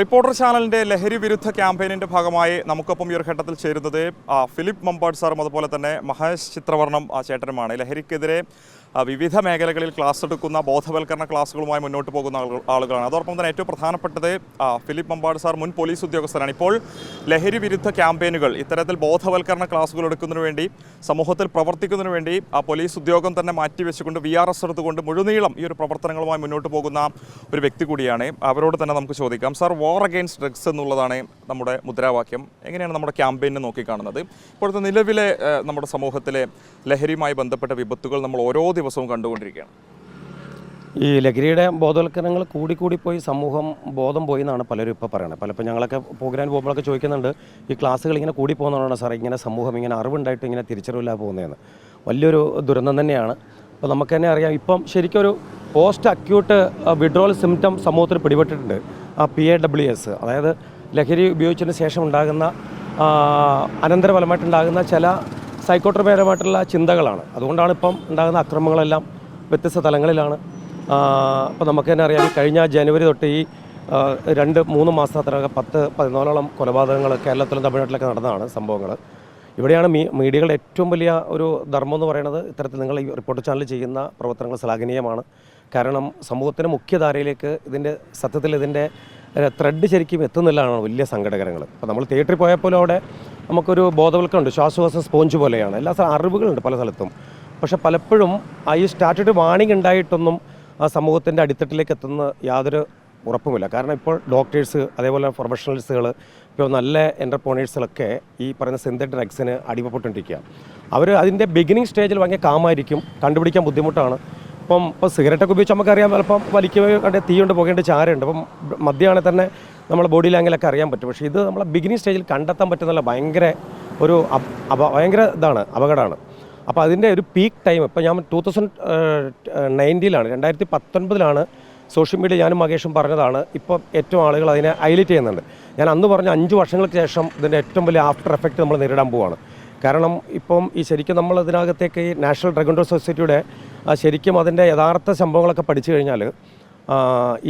Reporter ചാനലിന്റെ ലഹരി വിരുദ്ധ ക്യാമ്പയിനിന്റെ ഭാഗമായി നമുക്കൊപ്പം ഈ ഒരു ഘട്ടത്തിൽ ചേരുന്നത് ഫിലിപ്പ് മമ്പാട് സാറും അതുപോലെ തന്നെ മഹേഷ് ചിത്രവർണം ചേട്ടനുമാണ്. ലഹരിക്കെതിരെ വിവിധ മേഖലകളിൽ ക്ലാസ് എടുക്കുന്ന ബോധവൽക്കരണ ക്ലാസ്സുകളുമായി മുന്നോട്ട് പോകുന്ന ആളുകളാണ്. അതോടൊപ്പം തന്നെ ഏറ്റവും പ്രധാനപ്പെട്ടത് ഫിലിപ്പ് മമ്പാട് സാർ മുൻ പോലീസ് ഉദ്യോഗസ്ഥരാണ് ഇപ്പോൾ ലഹരി വിരുദ്ധ ക്യാമ്പയിനുകൾ ഇത്തരത്തിൽ ബോധവൽക്കരണ ക്ലാസ്സുകൾ എടുക്കുന്നതിന് വേണ്ടി സമൂഹത്തിൽ പ്രവർത്തിക്കുന്നതിന് വേണ്ടി ആ പോലീസ് ഉദ്യോഗം തന്നെ മാറ്റിവെച്ചുകൊണ്ട് വി ആർ എസ് എടുത്തുകൊണ്ട് മുഴുനീളം ഈ ഒരു പ്രവർത്തനങ്ങളുമായി മുന്നോട്ട് പോകുന്ന ഒരു വ്യക്തി കൂടിയാണ്. അവരോട് തന്നെ നമുക്ക് ചോദിക്കാം സാർ വാർ അഗെയിൻസ്റ്റ് ഡ്രഗ്സ് എന്നുള്ളതാണ് നമ്മുടെ മുദ്രാവാക്യം. എങ്ങനെയാണ് നമ്മുടെ ക്യാമ്പയിനെ നോക്കിക്കാണുന്നത്? ഇപ്പോഴത്തെ നിലവിലെ നമ്മുടെ സമൂഹത്തിലെ ലഹരിയുമായി ബന്ധപ്പെട്ട വിപത്തുകൾ നമ്മൾ ഓരോ ദിവസവും കണ്ടുകൊണ്ടിരിക്കുകയാണ്. ഈ ലഹരിയുടെ ബോധവൽക്കരണങ്ങൾ കൂടി കൂടി പോയി സമൂഹം ബോധം പോയി എന്നാണ് പലരും ഇപ്പോൾ പറയുന്നത് പലപ്പോൾ ഞങ്ങളൊക്കെ പ്രോഗ്രാം പോകുമ്പോഴൊക്കെ ചോദിക്കുന്നുണ്ട് ഈ ക്ലാസ്സുകൾ ഇങ്ങനെ കൂടി പോകുന്നതാണ് സാർ ഇങ്ങനെ സമൂഹം ഇങ്ങനെ അറിവുണ്ടായിട്ട് ഇങ്ങനെ തിരിച്ചറിവില്ലാതെ പോകുന്നതെന്ന്. വലിയൊരു ദുരന്തം തന്നെയാണ്. അപ്പോൾ നമുക്ക് തന്നെ അറിയാം ഇപ്പം ശരിക്കും ഒരു പോസ്റ്റ് അക്യൂട്ട് വിഡ്രോൾ സിംറ്റം സമൂഹത്തിൽ പിടിപെട്ടിട്ടുണ്ട്. ആ പി എ ഡബ്ല്യു എസ്. അതായത് ലഹരി ഉപയോഗിച്ചതിന് ശേഷം ഉണ്ടാകുന്ന അനന്തരഫലമായിട്ടുണ്ടാകുന്ന ചില സൈക്കോട്രപരമായിട്ടുള്ള ചിന്തകളാണ്. അതുകൊണ്ടാണ് ഇപ്പം ഉണ്ടാകുന്ന അക്രമങ്ങളെല്ലാം വ്യത്യസ്ത തലങ്ങളിലാണ്. അപ്പോൾ നമുക്ക് തന്നെ അറിയാം കഴിഞ്ഞ ജനുവരി തൊട്ട് ഈ രണ്ട് മൂന്ന് മാസത്തിനകം പത്ത് പതിനാലോളം കൊലപാതകങ്ങൾ കേരളത്തിലും തമിഴ്നാട്ടിലൊക്കെ നടന്നതാണ് സംഭവങ്ങൾ. ഇവിടെയാണ് മീ മീഡിയകളുടെ ഏറ്റവും വലിയ ഒരു ധർമ്മം എന്ന് പറയുന്നത് ഇത്തരത്തിൽ നിങ്ങൾ ഈ റിപ്പോർട്ട് ചാനൽ ചെയ്യുന്ന പ്രവർത്തനങ്ങൾ ശ്ലാഘനീയമാണ് കാരണം സമൂഹത്തിന്റെ മുഖ്യധാരയിലേക്ക് ഇതിന്റെ സത്യത്തിൽ ഇതിന്റെ ത്രെഡ് ശരിക്കും എത്തുന്നില്ലാണ് വലിയ സങ്കടകരങ്ങൾ. അപ്പോൾ നമ്മൾ തിയേറ്ററിൽ പോയപ്പോലും അവിടെ നമുക്കൊരു ബോധവൽക്കരണമുണ്ട്. ശ്വാസവാസ സ്പോഞ്ച് പോലെയാണ്. എല്ലാ അറിവുകളുണ്ട് പല സ്ഥലത്തും. പക്ഷെ പലപ്പോഴും ആ ഈ വാണിംഗ് ഉണ്ടായിട്ടൊന്നും ആ സമൂഹത്തിന്റെ അടിത്തട്ടിലേക്ക് എത്തുന്ന യാതൊരു ഉറപ്പുമില്ല. കാരണം ഇപ്പോൾ ഡോക്ടേഴ്സ് അതേപോലെ പ്രൊഫഷണൽസുകൾ ഇപ്പോൾ നല്ല എന്റർപ്രോണേഴ്സുകളൊക്കെ ഈ പറയുന്ന സിന്തറ്റിക് ഡ്രഗ്സിന് അടിമപ്പെട്ടുകൊണ്ടിരിക്കുക അവർ അതിന്റെ ബിഗിനിങ് സ്റ്റേജിൽ ഭയങ്കര കാമായിരിക്കും കണ്ടുപിടിക്കാൻ ബുദ്ധിമുട്ടാണ്. ഇപ്പം ഇപ്പോൾ സിഗരറ്റൊക്കെ ഉപയോഗിച്ച് നമുക്കറിയാം ചിലപ്പം വലിക്കുകയോ കണ്ട് തീയുണ്ട് കൊണ്ട് പോകേണ്ട ചാരമുണ്ട് അപ്പം മദ്യമാണെങ്കിൽ തന്നെ നമ്മളെ ബോഡി ലാംഗ്വേജിലൊക്കെ അറിയാൻ പറ്റും. പക്ഷേ ഇത് നമ്മളെ ബിഗിനിങ് സ്റ്റേജിൽ കണ്ടെത്താൻ പറ്റുന്നില്ല ഭയങ്കര ഒരു ഭയങ്കര ഇതാണ് അപകടമാണ്. അപ്പോൾ അതിന്റെ ഒരു പീക്ക് ടൈം ഇപ്പോൾ ഞാൻ ടൂ തൗസൻഡ് നയന്റീനിലാണ് രണ്ടായിരത്തി പത്തൊൻപതിലാണ് സോഷ്യൽ മീഡിയ ഞാനും മകേഷും പറഞ്ഞതാണ്. ഇപ്പോൾ ഏറ്റവും ആളുകൾ അതിനെ ഹൈലൈറ്റ് ചെയ്യുന്നുണ്ട്. ഞാൻ അന്ന് പറഞ്ഞ അഞ്ച് വർഷങ്ങൾക്ക് ശേഷം ഇതിന്റെ ഏറ്റവും വലിയ ആഫ്റ്റർ എഫക്റ്റ് നമ്മൾ നേരിടാൻ പോവുകയാണ് കാരണം ഇപ്പം ഈ ശരിക്കും നമ്മൾ ഇതിനകത്തേക്ക് ഈ നാഷണൽ ഡ്രഗ് കൺട്രോൾ സൊസൈറ്റിയുടെ ശരിക്കും അതിന്റെ യഥാർത്ഥ സംഭവങ്ങളൊക്കെ പഠിച്ചു കഴിഞ്ഞാൽ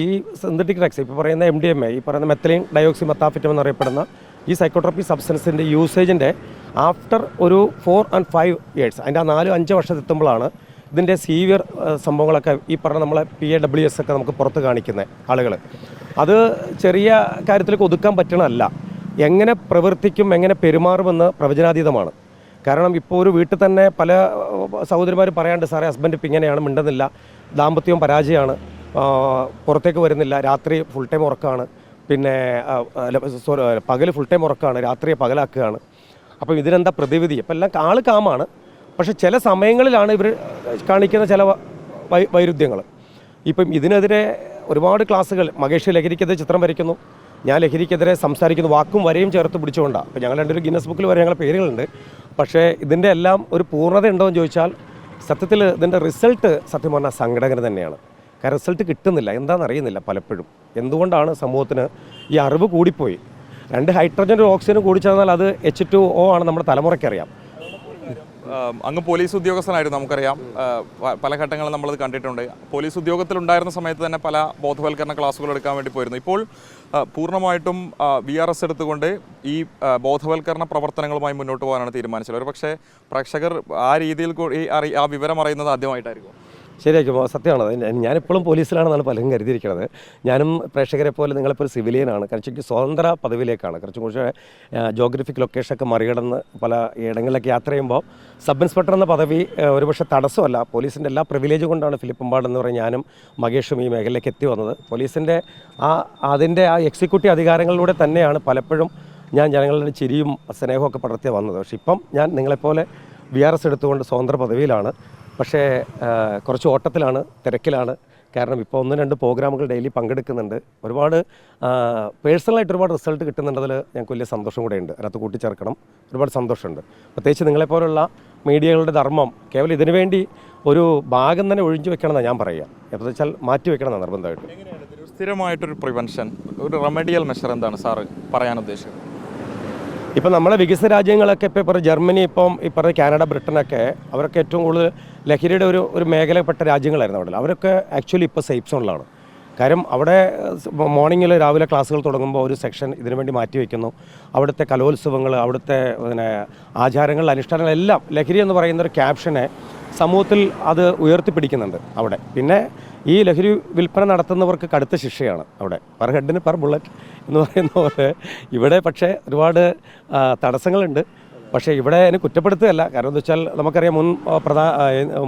ഈ സിന്തറ്റിക് ഡ്രഗ്സ് ഇപ്പോൾ പറയുന്ന എം ഡി എം എ ഈ പറയുന്ന മെത്തലിൻ ഡയോക്സി മെത്താഫിറ്റം എന്നറിയപ്പെടുന്ന ഈ സൈക്കോട്രോപ്പി സബ്സ്റ്റൻസിന്റെ യൂസേജിന്റെ ആഫ്റ്റർ ഒരു ഫോർ ആൻഡ് ഫൈവ് ഇയേഴ്സ് അതിന്റെ ആ നാലും അഞ്ച് വർഷത്തെത്തുമ്പോഴാണ് ഇതിന്റെ സീവിയർ സംഭവങ്ങളൊക്കെ ഈ പറഞ്ഞ നമ്മളെ പി എ ഡബ്ല്യു എസ് ഒക്കെ നമുക്ക് പുറത്ത് കാണിക്കുന്ന ആളുകൾ അത് ചെറിയ കാര്യത്തിലേക്ക് ഒതുക്കാൻ പറ്റണമല്ല എങ്ങനെ പ്രവർത്തിക്കും എങ്ങനെ പെരുമാറുമെന്ന് പ്രവചനാതീതമാണ്. കാരണം ഇപ്പോൾ ഒരു വീട്ടിൽ തന്നെ പല സഹോദരിമാർ പറയാണ്ട് സാറേ ഹസ്ബൻഡ് ഇപ്പം ഇങ്ങനെയാണ് മിണ്ടുന്നില്ല. ദാമ്പത്യവും പരാജയമാണ്. പുറത്തേക്ക് വരുന്നില്ല. രാത്രി ഫുൾ ടൈം ഉറക്കമാണ് പിന്നെ സോറി പകൽ ഫുൾ ടൈം ഉറക്കമാണ് രാത്രിയെ പകലാക്കുകയാണ്. അപ്പം ഇതിനെന്താ പ്രതിവിധി? അപ്പം എല്ലാം ആൾ കാമാണ്. പക്ഷെ ചില സമയങ്ങളിലാണ് ഇവർ കാണിക്കുന്ന ചില വൈരുദ്ധ്യങ്ങൾ ഇപ്പം ഇതിനെതിരെ ഒരുപാട് ക്ലാസ്സുകൾ മകേഷ് ലഹരിക്കെതിരെ ചിത്രം വരയ്ക്കുന്നു. ഞാൻ ലഹരിക്കെതിരെ സംസാരിക്കുന്ന വാക്കും വരെയും ചേർത്ത് പിടിച്ചുകൊണ്ടാണ് അപ്പോൾ ഞങ്ങൾ രണ്ടൊരു ഗിന്നസ് ബുക്കിൽ വരെ ഞങ്ങളുടെ പേരുകളുണ്ട്. പക്ഷേ ഇതിന്റെ എല്ലാം ഒരു പൂർണത ഉണ്ടോ എന്ന് ചോദിച്ചാൽ സത്യത്തിൽ ഇതിന്റെ റിസൾട്ട് സത്യം പറഞ്ഞാൽ സംഘടകന് തന്നെയാണ്. കാരണം റിസൾട്ട് കിട്ടുന്നില്ല. എന്താണെന്ന് അറിയുന്നില്ല പലപ്പോഴും. എന്തുകൊണ്ടാണ് സമൂഹത്തിന് ഈ അറിവ് കൂടിപ്പോയി? രണ്ട് ഹൈഡ്രജനും ഓക്സിജനും കൂടി ചേർന്നാൽ അത് എച്ച് ടു ഒ ആണ് നമ്മുടെ തലമുറയ്ക്കറിയാം അങ്ങ് പോലീസ് ഉദ്യോഗസ്ഥനായിരുന്നു നമുക്കറിയാം. പല ഘട്ടങ്ങളും നമ്മളത് കണ്ടിട്ടുണ്ട്. പോലീസ് ഉദ്യോഗത്തിലുണ്ടായിരുന്ന സമയത്ത് തന്നെ പല ബോധവൽക്കരണ ക്ലാസ്സുകൾ എടുക്കാൻ വേണ്ടി പോയിരുന്നു. ഇപ്പോൾ പൂർണമായിട്ടും വി ആർ എസ് എടുത്തുകൊണ്ട് ഈ ബോധവൽക്കരണ പ്രവർത്തനങ്ങളുമായി മുന്നോട്ട് പോകാനാണ് തീരുമാനിച്ചത്. ഒരു പക്ഷേ പ്രേക്ഷകർ ആ രീതിയിൽ കൂടി ആ വിവരം അറിയുന്നത് ആദ്യമായിട്ടായിരിക്കും. ശരിയായിരിക്കും ആ, സത്യമാണ് ഞാനിപ്പോഴും പോലീസിലാണെന്നാണ് പലരും കരുതിയിരിക്കുന്നത്. ഞാനും പ്രേക്ഷകരെ പോലെ നിങ്ങളെപ്പോലെ സിവിലിയനാണ്. എനിക്ക് സ്വതന്ത്ര പദവിയിലേക്കാണ്. കുറച്ചും കൂടി ജോഗ്രഫിക് ലൊക്കേഷനൊക്കെ മറികടന്ന് പല ഇടങ്ങളിലൊക്കെ യാത്ര ചെയ്യുമ്പോൾ സബ് ഇൻസ്പെക്ടർ എന്ന പദവി ഒരുപക്ഷെ തടസ്സമല്ല. പോലീസിന്റെ എല്ലാ പ്രിവിലേജ് കൊണ്ടാണ് ഫിലിപ്പമ്പാടെന്ന് എന്ന് പറഞ്ഞ ഞാനും മകേഷും ഈ മേഖലയിലേക്ക് എത്തി വന്നത്. പോലീസിന്റെ ആ അതിന്റെ ആ എക്സിക്യൂട്ടീവ് അധികാരങ്ങളിലൂടെ തന്നെയാണ് പലപ്പോഴും ഞാൻ ജനങ്ങളുടെ ചിരിയും സ്നേഹമൊക്കെ പടർത്തി വന്നത്. പക്ഷെ ഇപ്പം ഞാൻ നിങ്ങളെപ്പോലെ വി ആർ എസ് എടുത്തുകൊണ്ട് സ്വതന്ത്ര പദവിയിലാണ്. പക്ഷേ കുറച്ച് ഓട്ടത്തിലാണ് തിരക്കിലാണ്. കാരണം ഇപ്പോൾ ഒന്ന് രണ്ട് പ്രോഗ്രാമുകൾ ഡെയിലി പങ്കെടുക്കുന്നുണ്ട്. ഒരുപാട് പേഴ്സണലായിട്ട് ഒരുപാട് റിസൾട്ട് കിട്ടുന്നുണ്ടതിൽ ഞങ്ങൾക്ക് വലിയ സന്തോഷം കൂടെയുണ്ട്. അതിനകത്ത് കൂട്ടിച്ചേർക്കണം. ഒരുപാട് സന്തോഷമുണ്ട്. പ്രത്യേകിച്ച് നിങ്ങളെപ്പോലുള്ള മീഡിയകളുടെ ധർമ്മം കേവലം ഇതിനു വേണ്ടി ഒരു ഭാഗം തന്നെ ഒഴിഞ്ഞു വെക്കണമെന്നാണ് ഞാൻ പറയുക. എന്താ വെച്ചാൽ മാറ്റി വെക്കണമെന്നാണ് നിർബന്ധമായിട്ട്. സ്ഥിരമായിട്ടൊരു പ്രിവെൻഷൻ ഒരു റെമഡിയൽ മെഷർ എന്താണ് സാറ് പറയാൻ ഉദ്ദേശിച്ചത് ഇപ്പം നമ്മളെ വികസിത രാജ്യങ്ങളൊക്കെ ഇപ്പോൾ ഇപ്പോൾ ജർമ്മനി ഇപ്പം ഈ പറഞ്ഞ കാനഡ ബ്രിട്ടനൊക്കെ അവരൊക്കെ ഏറ്റവും കൂടുതൽ ലഹരിയുടെ ഒരു ഒരു മേഖലപ്പെട്ട രാജ്യങ്ങളായിരുന്നു അവിടെ. അവരൊക്കെ ആക്ച്വലി ഇപ്പോൾ സേഫ് സോണിലാണ് കാര്യം അവിടെ മോർണിംഗിൽ രാവിലെ ക്ലാസ്സുകൾ തുടങ്ങുമ്പോൾ ഒരു സെക്ഷൻ ഇതിനു വേണ്ടി മാറ്റി വയ്ക്കുന്നു അവിടുത്തെ കലോത്സവങ്ങൾ അവിടുത്തെ പിന്നെ ആചാരങ്ങൾ അനുഷ്ഠാനങ്ങളെല്ലാം ലഹരി എന്ന് പറയുന്ന ഒരു ക്യാപ്ഷനെ സമൂഹത്തിൽ അത് ഉയർത്തിപ്പിടിക്കുന്നുണ്ട് അവിടെ. പിന്നെ ഈ ലഹരി വിൽപ്പന നടത്തുന്നവർക്ക് കടുത്ത ശിക്ഷയാണ് അവിടെ. പെർ ഹെഡിന് പെർ ബുള്ളറ്റ് എന്ന് പറയുന്ന പോലെ ഇവിടെ പക്ഷേ ഒരുപാട് തടസ്സങ്ങളുണ്ട്. പക്ഷേ ഇവിടെ അതിന് കുറ്റപ്പെടുത്തുകയല്ല. കാരണം എന്താ വെച്ചാൽ നമുക്കറിയാം മുൻ പ്രധാ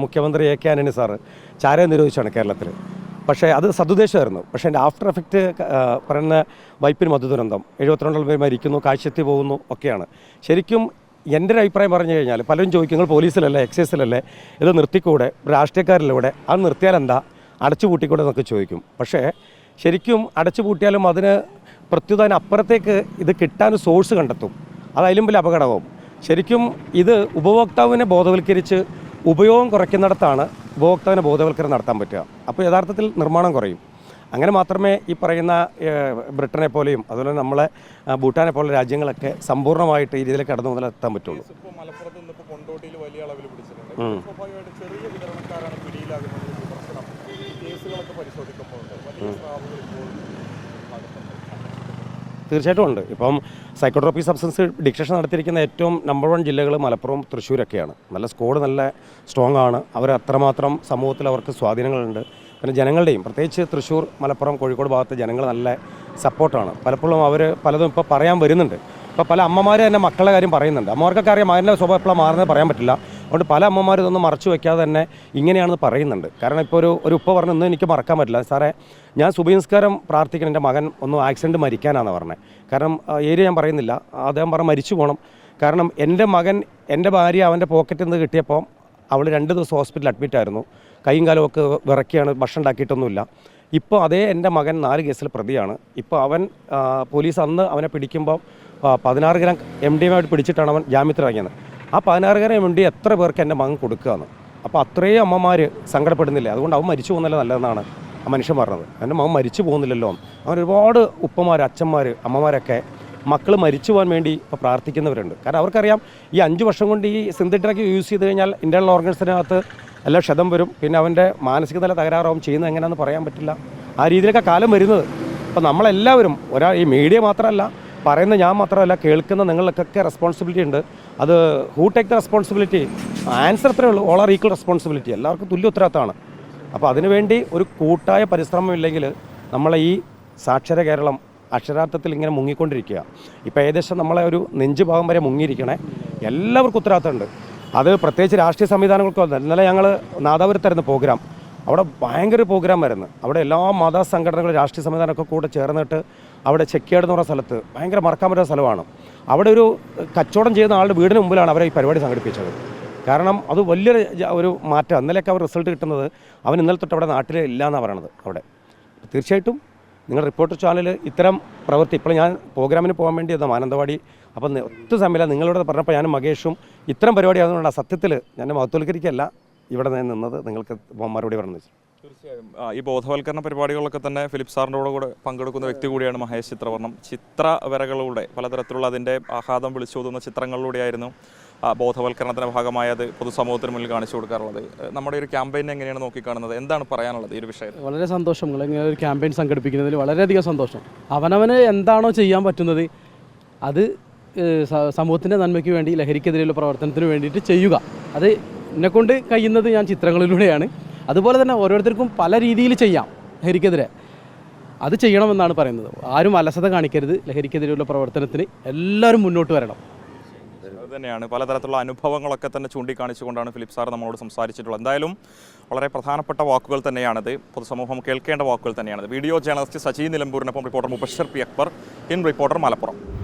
മുഖ്യമന്ത്രി എ കെ ആന്റണി സാറ് ചാരം നിരോധിച്ചാണ് കേരളത്തിൽ. പക്ഷേ അത് സതുദ്ദേശമായിരുന്നു. പക്ഷേ എന്റെ ആഫ്റ്റർ എഫക്റ്റ് പറയുന്ന വൈപ്പിന് മധുദുരന്തം എഴുപത്തിരണ്ടോളം പേര് മരിക്കുന്നു കാഴ്ചത്തി പോകുന്നു ഒക്കെയാണ്. ശരിക്കും എന്റെ ഒരു അഭിപ്രായം പറഞ്ഞു കഴിഞ്ഞാൽ പലരും ചോദിക്കുന്നത് പോലീസിലല്ലേ എക്സൈസിലല്ലേ? ഇത് നിർത്തിക്കൂടെ? രാഷ്ട്രീയക്കാരിലൂടെ അത് നിർത്തിയാൽ എന്താ? അടച്ചു പൂട്ടിക്കൂടെ എന്നൊക്കെ ചോദിക്കും. പക്ഷേ ശരിക്കും അടച്ചു പൂട്ടിയാലും അതിന് പ്രത്യുതാന അപ്പുറത്തേക്ക് ഇത് കിട്ടാൻ സോഴ്സ് കണ്ടെത്തും. അത് അതിലും വലിയ അപകടമാവും. ശരിക്കും ഇത് ഉപഭോക്താവിനെ ബോധവൽക്കരിച്ച് ഉപയോഗം കുറയ്ക്കുന്നിടത്താണ് ഉപഭോക്താവിനെ ബോധവൽക്കരണം നടത്താൻ പറ്റുക. അപ്പോൾ യഥാർത്ഥത്തിൽ നിർമ്മാണം കുറയും. അങ്ങനെ മാത്രമേ ഈ പറയുന്ന ബ്രിട്ടനെ പോലെയും അതുപോലെ നമ്മളെ ഭൂട്ടാനെ പോലെ രാജ്യങ്ങളൊക്കെ സമ്പൂർണമായിട്ട് ഈ രീതിയിൽ കടന്നു മുതൽ എത്താൻ പറ്റുള്ളൂ. തീർച്ചയായിട്ടും ഉണ്ട്. ഇപ്പം സൈക്കോട്രോപ്പി സബ്സ്റ്റൻസ് ഡിക്ഷൻ നടത്തിയിരിക്കുന്ന ഏറ്റവും നമ്പർ വൺ ജില്ലകൾ മലപ്പുറം തൃശ്ശൂരൊക്കെയാണ്. നല്ല സ്കോഡ് നല്ല സ്ട്രോങ് ആണ് അവർ അത്രമാത്രം സമൂഹത്തിൽ അവർക്ക് സ്വാധീനങ്ങളുണ്ട്. പിന്നെ ജനങ്ങളുടെയും പ്രത്യേകിച്ച് തൃശ്ശൂർ മലപ്പുറം കോഴിക്കോട് ഭാഗത്തെ ജനങ്ങൾ നല്ല സപ്പോർട്ടാണ്. പലപ്പോഴും അവർ പലതും ഇപ്പോൾ പറയാൻ വരുന്നുണ്ട്. ഇപ്പോൾ പല അമ്മമാർ തന്നെ മക്കളുടെ കാര്യം പറയുന്നുണ്ട്. അമ്മമാർക്കൊക്കെ അറിയാം മകന്റെ സ്വഭാവം എപ്പോഴാണ് മാറുന്നത് പറയാൻ പറ്റില്ല. അതുകൊണ്ട് പല അമ്മമാരും ഇതൊന്നും മറച്ചു വെക്കാതെ തന്നെ ഇങ്ങനെയാണെന്ന് പറയുന്നുണ്ട്. കാരണം ഇപ്പോൾ ഒരു ഒരു ഉപ്പ പറഞ്ഞു ഒന്നും എനിക്ക് മറക്കാൻ പറ്റില്ല. സാറേ ഞാൻ സുബഹിംസ്കാരം പ്രാർത്ഥിക്കണം എന്റെ മകൻ ഒന്ന് ആക്സിഡന്റ് മരിക്കാനാണെന്ന് പറഞ്ഞത് കാരണം ഏരിയ ഞാൻ പറയുന്നില്ല. അദ്ദേഹം പറഞ്ഞ മരിച്ചു പോകണം കാരണം എന്റെ മകൻ എന്റെ ഭാര്യ അവന്റെ പോക്കറ്റിൽ നിന്ന് കിട്ടിയപ്പോൾ അവൾ രണ്ട് ദിവസം ഹോസ്പിറ്റലിൽ അഡ്മിറ്റ് ആയിരുന്നു കൈയും കാലും ഒക്കെ വിറക്കിയാണ് ഭക്ഷണം ഉണ്ടാക്കിയിട്ടൊന്നുമില്ല. ഇപ്പോൾ അതേ എന്റെ മകൻ നാല് കേസിൽ പ്രതിയാണ്. ഇപ്പോൾ അവൻ പോലീസ് അന്ന് അവനെ പിടിക്കുമ്പോൾ പതിനാറ് ഗ്രാം എം ഡി എമായിട്ട് പിടിച്ചിട്ടാണ് അവൻ ജാമ്യത്തിലിറങ്ങിയത് ആ പതിനാറ് ഗ്രാം എം ഡി എത്ര പേർക്ക് എന്റെ മകൻ കൊടുക്കുകയെന്ന് അപ്പോൾ അത്രയും അമ്മമാർ സങ്കടപ്പെടുന്നില്ല? അതുകൊണ്ട് അവൻ മരിച്ചു പോകുന്നില്ല നല്ലതെന്നാണ് ആ മനുഷ്യൻ പറഞ്ഞത്. എന്റെ മകൻ മരിച്ചു പോകുന്നില്ലല്ലോ. അവൻ ഒരുപാട് ഉപ്പമാർ അച്ഛന്മാർ അമ്മമാരൊക്കെ മക്കൾ മരിച്ചു പോകാൻ വേണ്ടി ഇപ്പോൾ പ്രാർത്ഥിക്കുന്നവരുണ്ട്. കാരണം അവർക്കറിയാം ഈ അഞ്ച് വർഷം കൊണ്ട് ഈ സിന്തറ്റിക് യൂസ് ചെയ്ത് കഴിഞ്ഞാൽ ഇന്റേണൽ ഓർഗൻസിനകത്ത് എല്ലാം ക്ഷതം വരും. പിന്നെ അവന്റെ മാനസിക നില തകരാറാവും. ചെയ്യുന്നത് എങ്ങനെയാണെന്ന് പറയാൻ പറ്റില്ല. ആ രീതിയിലൊക്കെ കാലം വരുന്നത്. അപ്പോൾ നമ്മളെല്ലാവരും ഒരാൾ ഈ മീഡിയ മാത്രമല്ല പറയുന്ന ഞാൻ മാത്രമല്ല കേൾക്കുന്ന നിങ്ങൾക്കൊക്കെ റെസ്പോൺസിബിലിറ്റി ഉണ്ട്. അത് who take the responsibility answer അത്രേ ഉള്ളൂ. ഓൾ ആർ ഈക്വൽ റെസ്പോൺസിബിലിറ്റി എല്ലാവർക്കും തുല്യ ഉത്തരവാദിത്തമാണ്. അപ്പോൾ അതിനുവേണ്ടി ഒരു കൂട്ടായ പരിശ്രമം ഇല്ലെങ്കിൽ നമ്മളെ ഈ സാക്ഷര കേരളം അക്ഷരാർത്ഥത്തിൽ ഇങ്ങനെ മുങ്ങിക്കൊണ്ടിരിക്കുക. ഇപ്പോൾ ഏകദേശം നമ്മളെ ഒരു നെഞ്ച് ഭാഗം വരെ മുങ്ങിയിരിക്കണേ. എല്ലാവർക്കും ഉത്തരവാദിത്തമുണ്ട്. അത് പ്രത്യേകിച്ച് രാഷ്ട്രീയ സംവിധാനങ്ങൾക്കും. ഇന്നലെ ഞങ്ങൾ നാദാപുരത്തായിരുന്നു പ്രോഗ്രാം അവിടെ ഭയങ്കര പ്രോഗ്രാം ആയിരുന്നു. അവിടെ എല്ലാ മത സംഘടനകളും രാഷ്ട്രീയ സംവിധാനമൊക്കെ കൂടെ ചേർന്നിട്ട് അവിടെ ചെക്കിയാട് എന്ന് പറഞ്ഞ സ്ഥലത്ത് ഭയങ്കര മറക്കാൻ പറ്റുന്ന സ്ഥലമാണ്. അവിടെ ഒരു കച്ചവടം ചെയ്യുന്ന ആളുടെ വീടിന് മുമ്പിലാണ് അവരെ ഈ പരിപാടി സംഘടിപ്പിച്ചത്. കാരണം അത് വലിയൊരു ഒരു മാറ്റം. ഇന്നലെയൊക്കെ അവർ റിസൾട്ട് കിട്ടുന്നത് അവൻ ഇന്നലെ തൊട്ട് അവിടെ നാട്ടിൽ ഇല്ല എന്നാണ് പറയണത് അവിടെ. തീർച്ചയായിട്ടും നിങ്ങൾ റിപ്പോർട്ടർ ചാനൽ ഇത്തരം പ്രവൃത്തി ഇപ്പോൾ ഞാൻ പ്രോഗ്രാമിന് പോകാൻ വേണ്ടി മാനന്തവാടി അപ്പം ഒത്തു സമയമില്ല. നിങ്ങളോട് പറഞ്ഞപ്പോൾ ഞാനും മകേഷും ഇത്തരം പരിപാടി ആയതുകൊണ്ടാണ് സത്യത്തിൽ ഞാൻ മഹത്വൽക്കരിക്കല്ല ഇവിടെ ഞാൻ നിന്നത് നിങ്ങൾക്ക് മറുപടി പറഞ്ഞു തീർച്ചയായും. ഈ ബോധവൽക്കരണ പരിപാടികളൊക്കെ തന്നെ ഫിലിപ്പ് സാറിന്റെ കൂടെ കൂടെ പങ്കെടുക്കുന്ന വ്യക്തി കൂടിയാണ് മഹേഷ് ചിത്രവർണം. ചിത്രവരകളിലൂടെ പലതരത്തിലുള്ള അതിന്റെ ആഹ്ലാദം വിളിച്ചോതുന്ന ചിത്രങ്ങളിലൂടെയായിരുന്നു ആ, ബോധവൽക്കരണത്തിന്റെ ഭാഗമായി അത് പൊതുസമൂഹത്തിന് മുന്നിൽ കാണിച്ചു കൊടുക്കാറുള്ളത്. നമ്മുടെ ഒരു ക്യാമ്പയിൻ എങ്ങനെയാണ് നോക്കിക്കാണുന്നത്? എന്താണ് പറയാനുള്ളത് ഈ ഒരു വിഷയത്തിൽ? വളരെ സന്തോഷം. നിങ്ങൾ ഇങ്ങനെ ഒരു ക്യാമ്പയിൻ സംഘടിപ്പിക്കുന്നതിൽ വളരെയധികം സന്തോഷം. അവനവന് എന്താണോ ചെയ്യാൻ പറ്റുന്നത് അത് സമൂഹത്തിന്റെ നന്മയ്ക്ക് വേണ്ടി ലഹരിക്കെതിരെയുള്ള പ്രവർത്തനത്തിന് വേണ്ടിയിട്ട് ചെയ്യുക. അത് എന്നെക്കൊണ്ട് കഴിയുന്നത് ഞാൻ ചിത്രങ്ങളിലൂടെയാണ്. അതുപോലെ തന്നെ ഓരോരുത്തർക്കും പല രീതിയിൽ ചെയ്യാം ലഹരിക്കെതിരെ. അത് ചെയ്യണമെന്നാണ് പറയുന്നത്. ആരും അലസത കാണിക്കരുത്. ലഹരിക്കെതിരെയുള്ള പ്രവർത്തനത്തിന് എല്ലാവരും മുന്നോട്ട് വരണം. തന്നെയാണ്. പലതരത്തിലുള്ള അനുഭവങ്ങളൊക്കെ തന്നെ ചൂണ്ടിക്കാണിച്ചുകൊണ്ടാണ് ഫിലിപ്പ് സാർ നമ്മളോട് സംസാരിച്ചിട്ടുള്ളത്. എന്തായാലും വളരെ പ്രധാനപ്പെട്ട വാക്കുകൾ തന്നെയാണിത്. പൊതുസമൂഹം കേൾക്കേണ്ട വാക്കുകൾ തന്നെയാണ് video journalist Saji നിലമ്പൂരിനൊപ്പം reporter Mubashir P Akbar in reporter Malappuram.